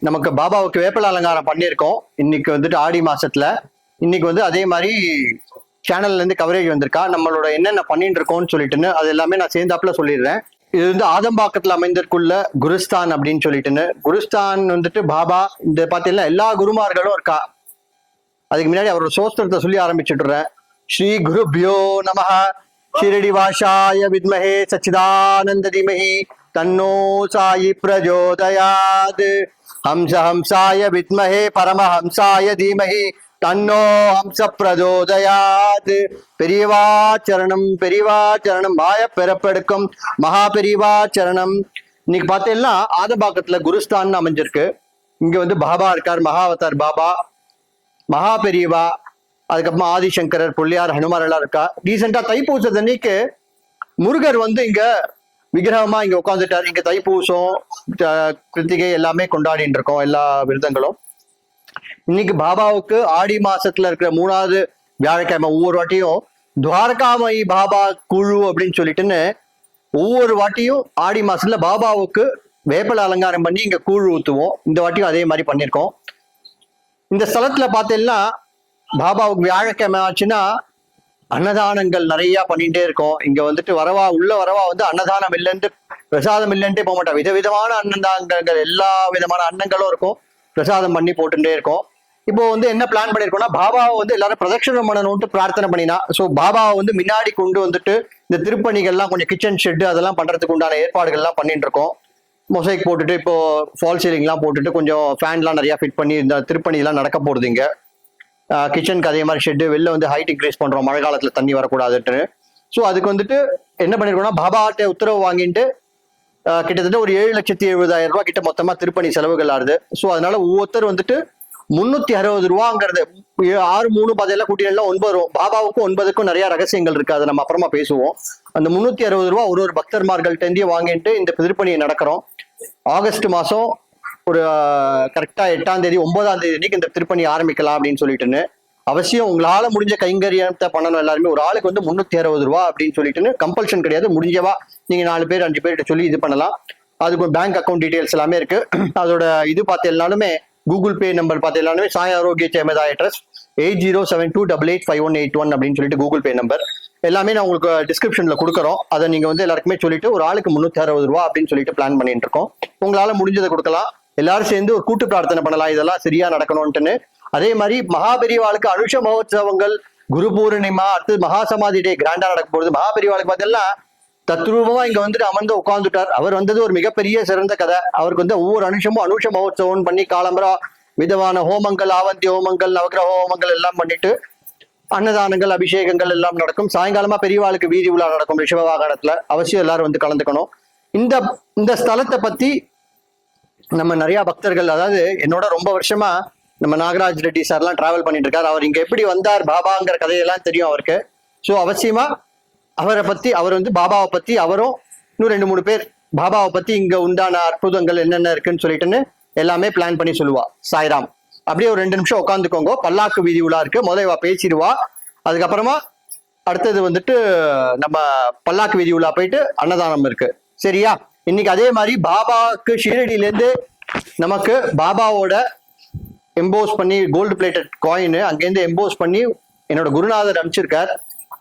நமக்கு பாபாவுக்கு வேப்பல அலங்காரம் பண்ணியிருக்கோம். இன்னைக்கு வந்துட்டு ஆடி மாசத்துல. இன்னைக்கு வந்து அதே மாதிரி சேனல்ல இருந்து கவரேஜ் வந்திருக்கா. நம்மளோட என்னென்ன பண்ணிட்டு இருக்கோம்னு சொல்லிட்டுன்னு அது எல்லாமே நான் சேர்ந்தாப்புல சொல்லிடுறேன். இது வந்து ஆதம்பாக்கத்துல அமைந்திருக்குள்ள குருஸ்தான் அப்படின்னு சொல்லிட்டுன்னு. குருஸ்தான் வந்துட்டு பாபா இந்த பார்த்தீங்கன்னா எல்லா குருமார்களும் இருக்கா? அதுக்கு முன்னாடி அவரோட சோஸ்திரத்தை சொல்லி ஆரம்பிச்சுட்டுறேன். ஸ்ரீ குருபியோ நமஹ. ஷிரடி வாஷாய வித்மஹே சச்சிதானந்த தீமஹி. தன்னோ சாயி பிரஜோதயாது ஹம்ச ஹம்சாய வித்மஹே பரமஹம்சாய தீமஹி தன்னோ ஹம்ச பிரஜோதயாது பெரியவா சரணம் பெரியவா சரணம் மாய பிறப்பெடுக்கும் மகா பெரியவா சரணம். இன்னைக்கு பார்த்தீங்கன்னா ஆதபாக்கத்துல குருஸ்தான் அமைஞ்சிருக்கு. இங்க வந்து பாபா இருக்கார் மகாவதார் பாபா. மகா பெரியவா அதுக்கப்புறமா ஆதிசங்கரர் புள்ளியார் ஹனுமார் எல்லாம் இருக்கா. ரீசெண்டா தைப்பூசத்து அன்னைக்கு முருகர் வந்து இங்க விக்கிரகமா இங்க உட்காந்துட்டாரு இங்க தைப்பூசம் கிருத்திகை எல்லாமே கொண்டாடிட்டு இருக்கோம் எல்லா விரதங்களும். இன்னைக்கு பாபாவுக்கு ஆடி மாசத்துல இருக்கிற மூணாவது வியாழக்கிழமை ஒவ்வொரு வாட்டியும் துவாரகாமயி பாபா குழு அப்படின்னு சொல்லிட்டுன்னு ஒவ்வொரு வாட்டியும் ஆடி மாசத்துல பாபாவுக்கு வேப்பல அலங்காரம் பண்ணி இங்க கூழ் ஊத்துவோம். இந்த வாட்டியும் அதே மாதிரி பண்ணியிருக்கோம். இந்த ஸ்தலத்துல பார்த்தீங்கன்னா பாபாவுக்கு வியாழக்கிழமை ஆச்சுன்னா அன்னதானங்கள் நிறைய பண்ணிட்டே இருக்கோம். இங்க வந்துட்டு வரவா உள்ள வரவா வந்து அன்னதானம் இல்லைன்ட்டு பிரசாதம் இல்லைன்ட்டே போக மாட்டோம் விதவிதமான அன்னதானங்கள் எல்லா விதமான அன்னங்களும் இருக்கும். பிரசாதம் பண்ணி போட்டுட்டே இருக்கோம். இப்போ வந்து என்ன பிளான் பண்ணிருக்கோம்னா பாபாவை வந்து எல்லாரும் பிரதட்சணம் பண்ணணும்ட்டு பிரார்த்தனை பண்ணினா ஸோ பாபாவை வந்து முன்னாடி கொண்டு வந்துட்டு இந்த திருப்பணிகள்லாம் கொஞ்சம் கிச்சன் ஷெட் அதெல்லாம் பண்றதுக்கு உண்டான ஏற்பாடுகள்லாம் பண்ணிட்டு இருக்கோம் மொசைக் போட்டுட்டு இப்போ ஃபால் சீலிங்லாம் போட்டுட்டு கொஞ்சம் ஃபேன்லாம் நிறையா ஃபிட் பண்ணி இந்த திருப்பணி எல்லாம் நடக்க போகுது கிச்சனுக்கு அதே மாதிரி ஷெட்டு வெளில வந்து ஹைட் இன்க்ரீஸ் பண்றோம். மழை காலத்துல தண்ணி வரக்கூடாதுட்டு ஸோ அதுக்கு வந்துட்டு என்ன பண்ணிருக்கோம்னா பாபாட்ட உத்தரவு வாங்கிட்டு கிட்டத்தட்ட ஒரு ஏழு லட்சத்தி எழுபதாயிரம் ரூபாய் கிட்ட மொத்தமா திருப்பணி செலவுகள் ஆகுது. ஸோ அதனால ஒவ்வொருத்தர் வந்துட்டு முன்னூத்தி அறுபது ரூபாங்கிறது ஏ- ஆறு மூணு பதினெல்லாம் கூட்டியெல்லாம் ஒன்பது ரூபா. பாபாவுக்கும் ஒன்பதுக்கும் நிறைய ரகசியங்கள் இருக்கு. அதை நம்ம அப்புறமா பேசுவோம். அந்த முன்னூத்தி அறுபது ரூபா ஒரு ஒரு பக்தர்மார்கள்ட்டேந்தியும் வாங்கிட்டு இந்த திருப்பணியை நடக்கிறோம். ஆகஸ்ட் மாசம் ஒரு கரெக்டா எட்டாம் தேதி ஒன்பதாம் தேதி அன்னைக்கு இந்த திருப்பணி ஆரம்பிக்கலாம் அப்படின்னு சொல்லிட்டுன்னு. அவசியம் உங்களால முடிஞ்ச கைங்கரியத்தை பண்ணணும் எல்லாருமே. ஒரு ஆளுக்கு வந்து முன்னூத்தி அறுபது ரூபா அப்படின்னு சொல்லிட்டுன்னு கம்பல்ஷன் கிடையாது. முடிஞ்சவா நீங்க நாலு பேர் அஞ்சு பேர்கிட்ட சொல்லி இது பண்ணலாம். அதுக்கு பேங்க் அக்கௌண்ட் டீடைல்ஸ் எல்லாமே இருக்கு. அதோட இது பார்த்தேன்னாலுமே கூகுள் பே number பார்த்தேன்னாலுமே Sai Arokkiya Semadha address eight zero seven two double eight five one eight one அப்படின்னு சொல்லிட்டு கூகுள் பே நம்பர் எல்லாமே நான் உங்களுக்கு டிஸ்கிரிப்ஷன்ல கொடுக்குறோம். அதை நீங்க வந்து எல்லாருக்குமே சொல்லிட்டு ஒரு ஆளுக்கு முன்னூத்தி அறுபது ரூபா அப்படின்னு சொல்லிட்டு பிளான் பண்ணிட்டு இருக்கோம். உங்களால முடிஞ்சதை கொடுக்கலாம். எல்லாரும் சேர்ந்து ஒரு கூட்டு பிரார்த்தனை பண்ணலாம். இதெல்லாம் சரியா நடக்கணும்ட்டுன்னு அதே மாதிரி மகாபெரிவாளுக்கு அனுஷ மகோத்சவங்கள் குரு பூர்ணிமா அடுத்து மகா சமாதி டே கிராண்டா நடக்கும் போது மகாபெரிவாளுக்கு பார்த்தீங்கன்னா தத்ரூபமா இங்க வந்துட்டு அமர்ந்து உட்கார்ந்துட்டார். அவர் வந்தது ஒரு மிகப்பெரிய சிறந்த கதை. அவருக்கு வந்து ஒவ்வொரு அனுஷமும் அனுஷ மகோத்சவம் பண்ணி காலம்பரா விதமான ஹோமங்கள் ஆவந்தி ஹோமங்கள் நவகிரக ஹோமங்கள் எல்லாம் பண்ணிட்டு அன்னதானங்கள் அபிஷேகங்கள் எல்லாம் நடக்கும். சாயங்காலமா பெரியவாளுக்கு வீதி உலா நடக்கும் ரிஷப வாகனத்துல. அவசியம் எல்லாரும் வந்து கலந்துக்கணும். இந்த இந்த ஸ்தலத்தை பத்தி நம்ம நிறைய பக்தர்கள் அதாவது என்னோட ரொம்ப வருஷமா நம்ம நாகராஜ் ரெட்டி சார்லாம் டிராவல் பண்ணிட்டு இருக்காரு அவர் இங்க எப்படி வந்தார் பாபாங்கிற கதையெல்லாம் தெரியும் அவருக்கு. ஸோ அவசியமா அவரை பத்தி அவர் வந்து பாபாவை பத்தி அவரும் இன்னும் ரெண்டு மூணு பேர் பாபாவை பத்தி இங்க உண்டான அற்புதங்கள் என்னென்ன இருக்குன்னு சொல்லிட்டுன்னு எல்லாமே பிளான் பண்ணி சொல்லுவா. சாய்ராம். அப்படியே ஒரு ரெண்டு நிமிஷம் உட்காந்துக்கோங்க. பல்லாக்கு வீதி உலா இருக்கு. முதல்ல பேசிடுவா. அதுக்கப்புறமா அடுத்தது வந்துட்டு நம்ம பல்லாக்கு வீதி உலா போயிட்டு அன்னதானம் இருக்கு. சரியா? இன்னைக்கு அதே மாதிரி பாபாவுக்கு ஷீரடியிலேருந்து நமக்கு பாபாவோட எம்போஸ் பண்ணி கோல்டு பிளேட்டட் காயின் அங்கேருந்து எம்போஸ் பண்ணி என்னோட குருநாதர் அனுப்பிச்சிருக்கார்.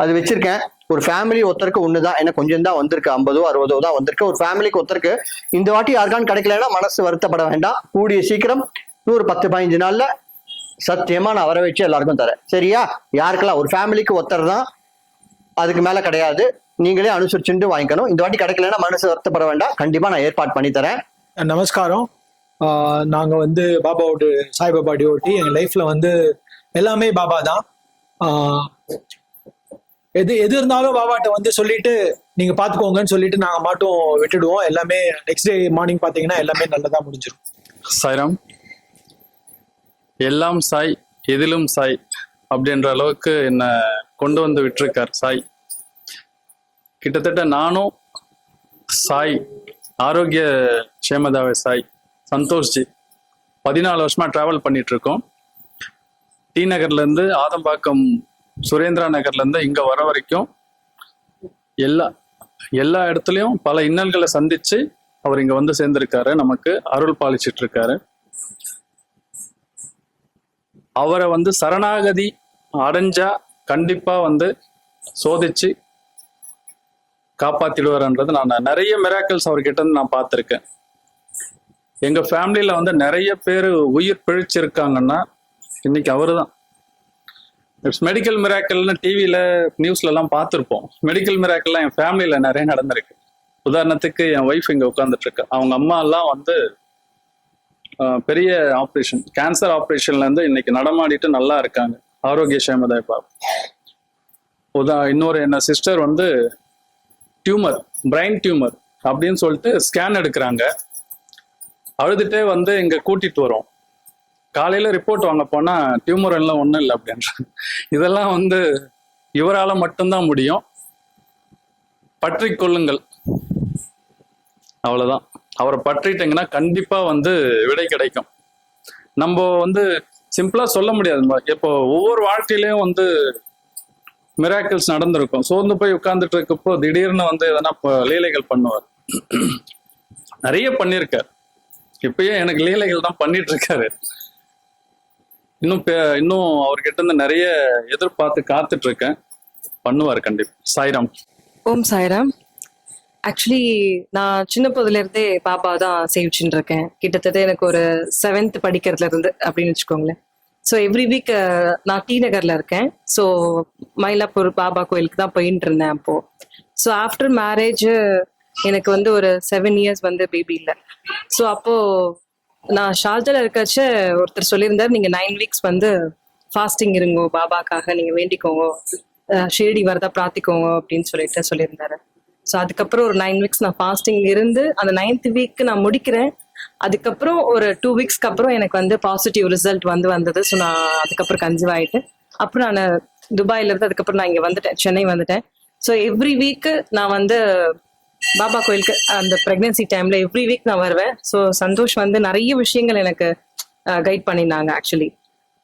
அது வச்சிருக்கேன். ஒரு ஃபேமிலி ஒருத்தருக்கு ஒண்ணுதான். ஏன்னா கொஞ்சம் தான் வந்திருக்கு. ஐம்பதோ அறுபதோ தான் வந்திருக்கு. ஒரு ஃபேமிலிக்கு ஒருத்தருக்கு இந்த வாட்டி யாருக்கான்னு கிடைக்கலன்னா மனசு வருத்தப்பட வேண்டாம். கூடிய சீக்கிரம் நூறு ஒரு பத்து பதினஞ்சு நாள்ல சத்தியமா நான் வர வச்சு எல்லாருக்கும் தரேன். சரியா? யாருக்கெல்லாம்? ஒரு ஃபேமிலிக்கு ஒருத்தர் தான். அதுக்கு மேல கிடையாது. நீங்களே அனுசரிச்சுட்டு வாங்கிக்கணும். இந்த வாட்டி கிடைக்கலன்னா மனசு வருத்தப்பட வேண்டாம். கண்டிப்பா நான் ஏற்பாடு பண்ணி தரேன். நமஸ்காரம். ஆஹ் நாங்க வந்து பாபாவோட சாய்பாபா டியோட்டி எங்க லைஃப்ல வந்து எல்லாமே பாபா தான். எது எது இருந்தாலும் பாபாட்ட வந்து சொல்லிட்டு நீங்க பாத்துக்கோங்கன்னு சொல்லிட்டு நாங்க மாட்டும் விட்டுடுவோம். எல்லாமே நெக்ஸ்ட் டே மார்னிங் பாத்தீங்கன்னா எல்லாமே நல்லதா முடிஞ்சிடும் சாய்ராம் எல்லாம் சாய் எதிலும் சாய் அப்படின்ற அளவுக்கு என்னை கொண்டு வந்து விட்டிருக்கார் சாய். கிட்டத்தட்ட நானும் சாய் ஆரோக்கிய சேமதாவை சாய் சந்தோஷ்ஜி பதினாலு வருஷமா டிராவல் பண்ணிட்டு இருக்கோம் டி நகர்லேருந்து ஆதம்பாக்கம் சுரேந்திரா நகர்லேருந்து இங்கே வர வரைக்கும் எல்லா எல்லா இடத்துலையும் பல இன்னல்களை சந்திச்சு அவர் இங்கே வந்து சேர்ந்திருக்காரு நமக்கு அருள் பாலிச்சிட்டு இருக்காரு அவரை வந்து சரணாகதி அடைஞ்சா கண்டிப்பாக வந்து சோதிச்சு காப்பாத்திடுவார்ன்றது நான் நிறைய மிராக்கிள்ஸ் அவர்கிட்ட இருந்து நான் பார்த்துருக்கேன். எங்க ஃபேமிலியில வந்து நிறைய பேர் உயிர் பிழைச்சிருக்காங்கன்னா இன்னைக்கு அவரு தான் இட்ஸ் மெடிக்கல் மிராக்கல்னு டிவியில நியூஸ்ல எல்லாம் பார்த்துருப்போம். மெடிக்கல் மிராக்கல்லாம் என் ஃபேமிலியில நிறைய நடந்திருக்கு. உதாரணத்துக்கு என் ஒய்ஃப் இங்க உட்காந்துட்டு இருக்கு. அவங்க அம்மா எல்லாம் வந்து பெரிய ஆப்ரேஷன் கேன்சர் ஆப்ரேஷன்ல இருந்து இன்னைக்கு நடமாடிட்டு நல்லா இருக்காங்க. ஆரோக்கிய சேமதாய் பாபு உதா இன்னொரு என்ன சிஸ்டர் வந்து டியூமர் பிரைன் டியூமர் அப்படின்னு சொல்லிட்டு ஸ்கேன் எடுக்கிறாங்க. அழுதுட்டே வந்து இங்க கூட்டிட்டு வரோம். காலையில ரிப்போர்ட் வாங்க போனா டியூமர் எல்லாம் ஒண்ணும் இல்லை அப்படின்றாங்க. இதெல்லாம் வந்து இவரால மட்டும்தான் முடியும். பற்றி கொள்ளுங்கள் அவ்வளவுதான். அவரை பற்றிட்டீங்கன்னா கண்டிப்பா வந்து விடை கிடைக்கும். நம்ம வந்து சிம்பிளா சொல்ல முடியாது. இப்போ ஒவ்வொரு வாழ்க்கையிலையும் வந்து மிராக்கிள்ஸ் நடந்திருக்கும். சோர்ந்து போய் உட்கார்ந்துட்டு இருக்கப்போ திடீர்னு வந்து எதனா லீலைகள் பண்ணுவார். நிறைய பண்ணியிருக்கார் இப்பயே எனக்கு லீலைகள் தான் பண்ணிட்டு இருக்காரு இன்னும் இன்னும் அவர்கிட்ட இருந்து நிறைய எதிர்பார்த்து காத்துட்டு இருக்கேன் பண்ணுவார் கண்டிப்பா. சாய்ராம். ஓம் சாய்ராம். ஆக்சுவலி நான் சின்ன பொதுல இருந்தே பாப்பா தான் சேவிச்சுட்டு இருக்கேன் கிட்டத்தட்ட எனக்கு ஒரு செவன்த் படிக்கிறதுல இருந்து அப்படின்னு வச்சுக்கோங்களேன். ஸோ எவ்ரி வீக் நான் டி நகர்ல இருக்கேன். ஸோ மயிலாப்பூர் பாபா கோயிலுக்கு தான் போயிட்டு இருந்தேன் அப்போ. ஸோ ஆஃப்டர் மேரேஜ் எனக்கு வந்து ஒரு செவன் இயர்ஸ் வந்து பேபி இல்லை. ஸோ அப்போ நான் ஷார்ஜால இருக்கச்ச ஒருத்தர் சொல்லியிருந்தார் நீங்க நைன் வீக்ஸ் வந்து ஃபாஸ்டிங் இருங்கோ பாபாக்காக நீங்க வேண்டிக்கோங்க அஹ் ஷிரடி வரதா பிரார்த்திக்கோங்க அப்படின்னு சொல்லிட்டு சொல்லியிருந்தாரு. ஸோ அதுக்கப்புறம் ஒரு நைன் வீக்ஸ் நான் ஃபாஸ்டிங் இருந்து அந்த நைன்த் வீக் நான் முடிக்கிறேன். அதுக்கப்புறம் ஒரு டூ வீக்ஸ்க்கு அப்புறம் எனக்கு வந்து பாசிட்டிவ் ரிசல்ட் வந்து வந்தது. ஸோ நான் அதுக்கப்புறம் கன்சீவ் ஆயிட்டு அப்புறம் நான் துபாயில இருந்து அதுக்கப்புறம் நான் இங்க வந்துட்டேன் சென்னை வந்துட்டேன். ஸோ எவ்ரி வீக் நான் வந்து பாபா கோயிலுக்கு அந்த பிரெக்னன்சி டைம்ல எவ்ரி வீக் நான் வருவேன். ஸோ சந்தோஷ் வந்து நிறைய விஷயங்கள் எனக்கு கைட் பண்ணியிருந்தாங்க ஆக்சுவலி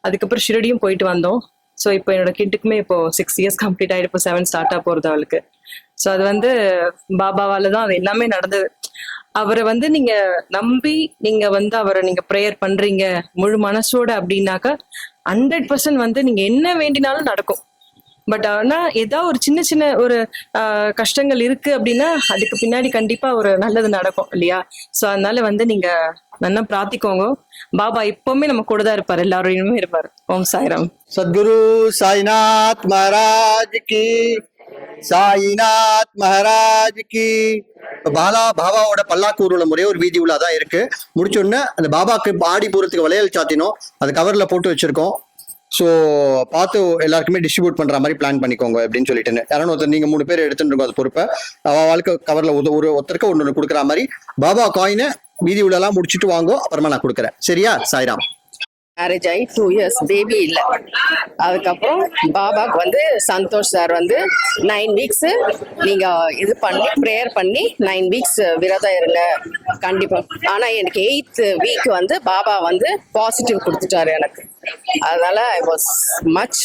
அதுக்கப்புறம் ஷிரடியும் போயிட்டு வந்தோம். ஸோ இப்போ என்னோட கிட்டுக்குமே இப்போ சிக்ஸ் இயர்ஸ் கம்ப்ளீட் ஆகிட்டு இப்போ செவன் ஸ்டார்ட் ஆக போறது அவளுக்கு. ஸோ அது வந்து பாபாவால தான் அது எல்லாமே நடந்தது. அவரை வந்து நீங்க நம்பி நீங்க வந்து அவரை நீங்க ப்ரேயர் பண்றீங்க முழு மனசோட அப்படின்னாக்கா ஹண்ட்ரட் பர்சன்ட் வந்து நீங்க என்ன வேண்டினாலும் நடக்கும். பட் ஆனா ஏதாவது ஒரு சின்ன சின்ன ஒரு ஆஹ், கஷ்டங்கள் இருக்கு அப்படின்னா அதுக்கு பின்னாடி கண்டிப்பா ஒரு நல்லது நடக்கும் இல்லையா? சோ அதனால வந்து நீங்க நல்லா பிரார்த்திக்கோங்க. பாபா எப்பவுமே நம்ம கூட தான் இருப்பாரு. எல்லாரோடையுமே இருப்பாரு. ஓம் சாய்ராம். சத்குரு சாய்நாத் மகாராஜ் கி. சாய்நாத் மகாராஜ் கி. இப்ப பாலா பாபாவோட பல்லாக்கு ஊர்வலம் முறையே ஒரு வீதி உலா தான் இருக்கு. முடிச்ச உடனே அந்த பாபாக்கு ஆடி பூரத்துக்கு வளையல் சாத்தினோம். அது கவர்ல போட்டு வச்சிருக்கோம். ஸோ பார்த்து எல்லாருக்குமே டிஸ்ட்ரிபியூட் பண்ற மாதிரி பிளான் பண்ணிக்கோங்க அப்படின்னு சொல்லிட்டு யாரும் ஒருத்தர் நீங்க மூணு பேர் எடுத்துட்டு இருக்கோம் அது பொறுப்பை. அவள் வாழ்க்கை கவர்ல ஒரு ஒரு ஒருத்தருக்கு ஒன்று கொடுக்குற மாதிரி. பாபா காயினை வீதி உலலாம் முடிச்சுட்டு வாங்கோ அப்புறமா நான் கொடுக்குறேன். சரியா சாய்ராம்? மேரேஜ் ஆகி டூ இயர்ஸ் பேபி இல்லை. அதுக்கப்புறம் பாபாக்கு வந்து சந்தோஷ் சார் வந்து நைன் வீக்ஸ் நீங்க இது பண்ணி ப்ரேயர் பண்ணி நைன் வீக்ஸ் விரதம் இருங்க. கண்டிப்பா. ஆனா எனக்கு எயித் வீக் வந்து பாபா வந்து பாசிட்டிவ் கொடுத்துட்டாரு எனக்கு. அதனால ஐ வாஸ் மச்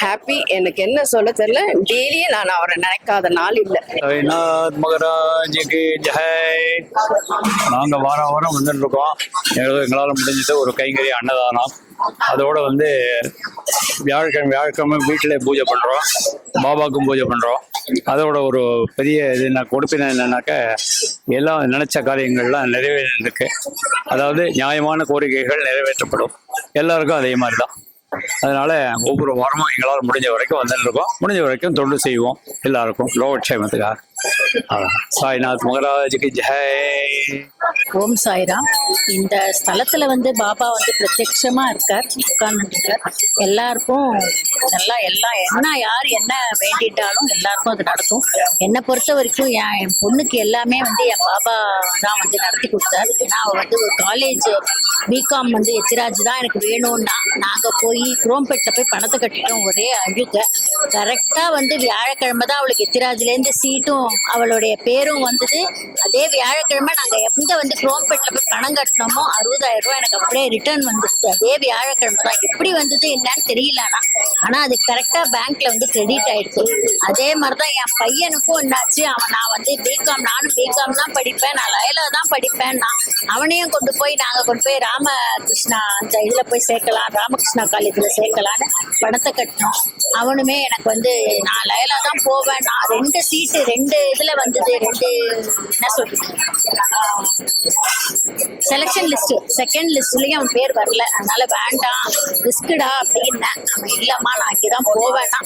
ஹாப்பி எனக்கு என்ன சொல்ல தெரியல. டெய்லியும் நான் அவரை நினைக்காத நாள் இல்லை. சாய்நாத் மகராஜுக்கு ஜெய். நாங்கள் வாரம் வாரம் வந்துட்டு இருக்கோம் எங்களுக்கு எங்களால் முடிஞ்சது ஒரு கைங்கறி அன்னதானம். அதோட வந்து வியாழக்கிழமை வியாழக்கிழமை வீட்டில் பூஜை பண்ணுறோம் பாபாவுக்கும் பூஜை பண்ணுறோம் அதோட ஒரு பெரிய இது நான் கொடுப்பின என்னன்னாக்க எல்லாம் நினைச்ச காரியங்கள்லாம் நிறைவேறிருக்கு அதாவது நியாயமான கோரிக்கைகள் நிறைவேற்றப்படும். எல்லாருக்கும் அதே மாதிரி தான் அதனால ஒவ்வொரு வாரமும் எங்களால் முடிஞ்ச வரைக்கும் வந்துட்டு இருக்கோம் முடிஞ்ச வரைக்கும் தொண்டு செய்வோம். எல்லாருக்கும் லோகக்ஷேமத்துக்காக. சாய்நாத் மகராஜுக்கு ஜெய். ஓம் சாய்ராம். இந்த ஸ்தலத்துல வந்து பாபா வந்து பிரத்யட்சமா இருக்கார். உட்கார்ந்துருக்கார் எல்லாருக்கும் நல்லா எல்லாம் என்ன யார் என்ன வேண்டிட்டாலும் எல்லாருக்கும் அது நடக்கும். என்னை பொறுத்த வரைக்கும் என் என் பொண்ணுக்கு எல்லாமே வந்து என் பாபா தான் வந்து நடத்தி கொடுத்தாரு. ஏன்னா அவள் வந்து ஒரு காலேஜ் பிகாம் வந்து எத்திராஜ் தான் எனக்கு வேணும்னா நாங்க போய் குரோம்பேட்டில் போய் பணத்தை கட்டிட்டோம் ஒரே அழுக. கரெக்டா வந்து வியாழக்கிழமை தான் அவளுக்கு எத்திராஜ்ல இருந்து சீட்டும் அவளுடைய பேரும் வந்தது. அதே வியாழக்கிழமை நாங்க எந்த வந்து குரோம்பேட்ல போய் பணம் கட்டினோமோ அறுபதாயிரம் ரூபாய் எனக்கு அப்படியே ரிட்டர்ன் வந்துச்சு. அதே வியாழக்கிழமை தான். எப்படி வந்தது என்னன்னு தெரியல ஆனா அது கரெக்டா பேங்க்ல வந்து கிரெடிட் ஆயிடுச்சு. அதே மாதிரிதான் என் பையனுக்கும் என்னாச்சு? அவன் நான் வந்து பிகாம் நானும் பிகாம் தான் படிப்பேன். நான் லயல தான் படிப்பேன். நான் அவனையும் கொண்டு போய் நாங்க கொண்டு போய் ராமகிருஷ்ணா அந்த இதுல போய் சேர்க்கலாம். ராமகிருஷ்ணா காலேஜ்ல சேர்க்கலான்னு படத்தை கட்டினோம். அவனுமே எனக்கு வந்து நான் லயலா தான் போவேன். நான் ரெண்டு சீட்டு ரெண்டு இதுல வந்தது. ரெண்டு என்ன சொல்றது? செலெக்ஷன் லிஸ்ட் செகண்ட் லிஸ்ட்லயும் அவன் பேர் வரல. அதனால வேண்டாம். ரிஸ்க்குடா அப்படின்னேன் அவன் இல்லம்மா நான் இங்கதான்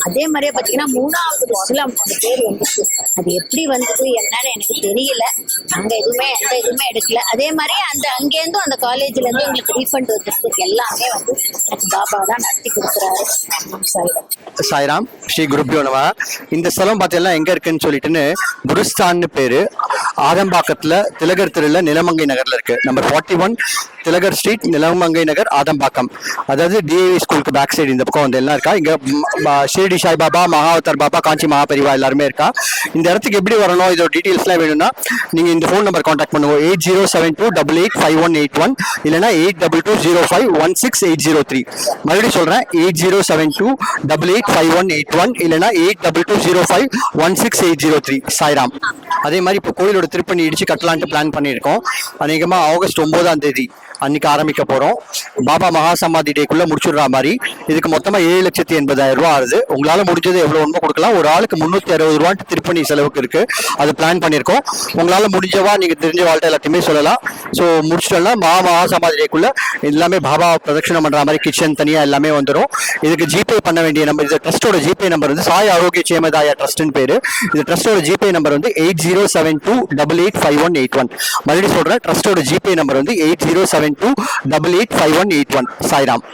அதே மாதிரியே பாத்தீங்கன்னா மூணாவது லிஸ்ட்ல பேர் வந்துச்சு. அது எப்படி வந்தது என்னன்னு எனக்கு தெரியல. நாங்க எதுவுமே எந்த எதுவுமே எடுக்கல. அதே மாதிரி அந்த அங்கேருந்தும் அந்த காலேஜ்ல இருந்து எங்களுக்கு ரீஃபண்ட் வந்துருக்கு. எல்லாமே வந்து எனக்கு பாபா தான் நடத்தி கொடுக்குறாரு. சாய்ராம். ஸ்ரீ குருப்பியோ நம. இந்த ஸ்தலம் பார்த்தீங்கன்னா எங்க இருக்குன்னு சொல்லிட்டுன்னு குருஸ்தான்னு பேரு. ஆதம்பாக்கத்துல திலகர் தெருல நிலமங்கை நகர்ல இருக்கு. Number forty one Thilagar street Nilamangai Nagar Adambakkam. அதாவது டிஏவி ஸ்கூலுக்கு பேக் சைடு இந்த பக்கம் வந்து எல்லாம் இருக்கா? இங்கே ஷிரடி சாய் பாபா மகாவதார் பாபா காஞ்சி மகாபரிவா எல்லாருமே இருக்கா? இந்த இடத்துக்கு எப்படி வரணும்? இதோட டீட்டெயில்ஸ்லாம் வேணும்னா நீங்கள் இந்த ஃபோன் நம்பர் காண்டாக்ட் பண்ணுவோம் eight zero seven two double eight five one eight one இல்லைனா eight double two zero five one six eight zero three மறுபடியும் சொல்கிறேன் eight zero seven two double eight five one eight one இல்லைனா eight double two zero five one six eight zero three Sairam. அதே மாதிரி இப்போ கோயிலோட திருப்பணி இடிச்சு கட்டலான்ட்டு plan பண்ணியிருக்கோம். அநேகமாக ஆகஸ்ட் ஒம்போதாம் தேதி. அன்னைக்கு ஆரம்பிக்க போகிறோம் பாபா மகாசமாதி சமாதி முடிச்சுடுற மாதிரி. இதுக்கு மொத்தமாக ஏழு லட்சத்தி எண்பதாயிரம் ரூபா ஆகுது உங்களால் முடிஞ்சது எவ்வளோ ஒன்றும் கொடுக்கலாம். ஒரு ஆளுக்கு முந்நூற்றி அறுபது ரூபான்ட்டு திருப்பணி செலவுக்கு இருக்குது அது பிளான் பண்ணியிருக்கோம் உங்களால் முடிஞ்சவா நீங்கள் தெரிஞ்ச வாழ்க்கை எல்லாத்தையுமே சொல்லலாம். ஸோ முடிச்சிட்டோம்னா மகா மகாசமாதி சமாதி எல்லாமே பாபா பிரதட்சணம் பண்ணுற மாதிரி கிச்சன் தனியாக எல்லாமே வந்துடும் இதுக்கு ஜிபே பண்ண வேண்டிய நம்பர் இது ட்ரஸ்டோட ஜிபே நம்பர் வந்து சாய் ஆரோக்கிய சேமதாயா ட்ரஸ்ட்னு பேர். இந்த ட்ரஸ்டோட ஜிபே நம்பர் வந்து eight zero seven two double eight five one eight one மறுபடியும் சொல்கிறேன் ட்ரஸ்டோட ஜிபே நம்பர் வந்து eight zero seven two double eight five one eight one Sairam